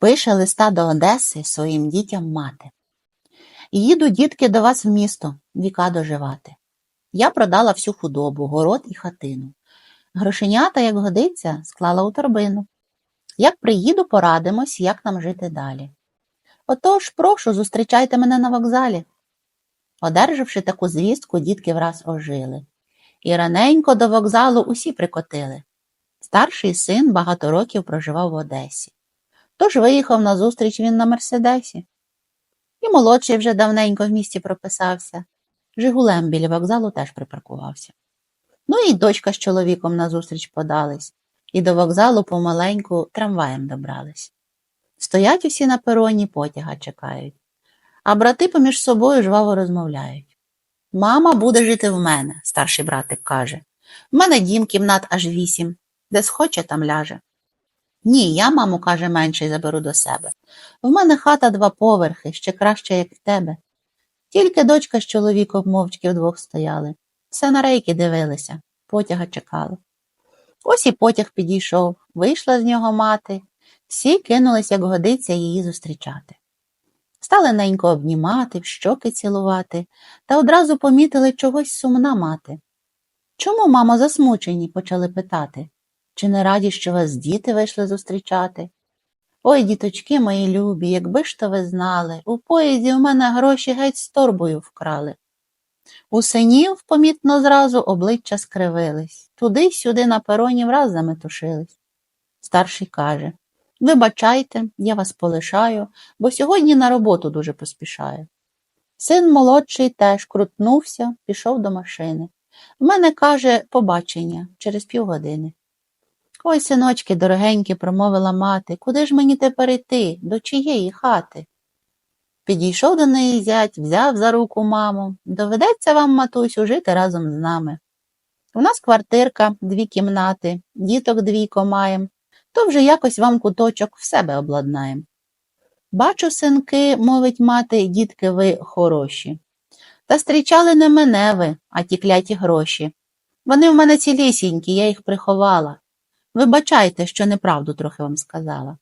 Пише листа до Одеси своїм дітям мати. Їду, дітки, до вас в місто, віка доживати. Я продала всю худобу, город і хатину. Грошенята, як годиться, склала у торбину. Як приїду, порадимось, як нам жити далі. Отож, прошу, зустрічайте мене на вокзалі. Одержавши таку звістку, дітки враз ожили. І раненько до вокзалу усі прикотили. Старший син багато років проживав в Одесі. Тож виїхав на зустріч він на Мерседесі. І молодший вже давненько в місті прописався. Жигулем біля вокзалу теж припаркувався. Ну і дочка з чоловіком назустріч подались, і до вокзалу помаленьку трамваєм добрались. Стоять усі на пероні, потяга чекають, а брати поміж собою жваво розмовляють. Мама буде жити в мене, старший братик каже. В мене дім кімнат аж вісім, де схоче, там ляже. Ні, я, мамо, каже, менший заберу до себе. В мене хата два поверхи, ще краще, як в тебе. Тільки дочка з чоловіком мовчки вдвох стояли. Все на рейки дивилися, потяга чекали. Ось і потяг підійшов, вийшла з нього мати, всі кинулись, як годиться, її зустрічати. Стали ненько обнімати, в щоки цілувати, та одразу помітили чогось сумна мати. Чому, мамо, засмучені? почали питати. Чи не раді, що вас діти вийшли зустрічати? Ой, діточки мої любі, якби ж то ви знали, у поїзді в мене гроші геть з торбою вкрали. У синів, помітно зразу, обличчя скривились, туди й сюди на пероні враз заметушились. Старший каже Вибачайте, я вас полишаю, бо сьогодні на роботу дуже поспішаю. Син молодший теж крутнувся, пішов до машини. В мене, каже, побачення через півгодини. Ой, синочки, дорогенькі, промовила мати, куди ж мені тепер іти, до чиєї хати? Підійшов до неї зять, взяв за руку маму. Доведеться вам, матусю, жити разом з нами. У нас квартирка, дві кімнати, діток двійко маєм, то вже якось вам куточок в себе обладнаєм. Бачу, синки, мовить мати, дітки ви хороші. Та зустрічали не мене ви, а ті кляті гроші. Вони в мене цілісінькі, я їх приховала. Вибачайте, що неправду трохи вам сказала.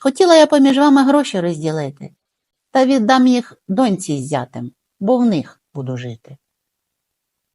Хотіла я поміж вами гроші розділити, та віддам їх доньці з зятем, бо в них буду жити.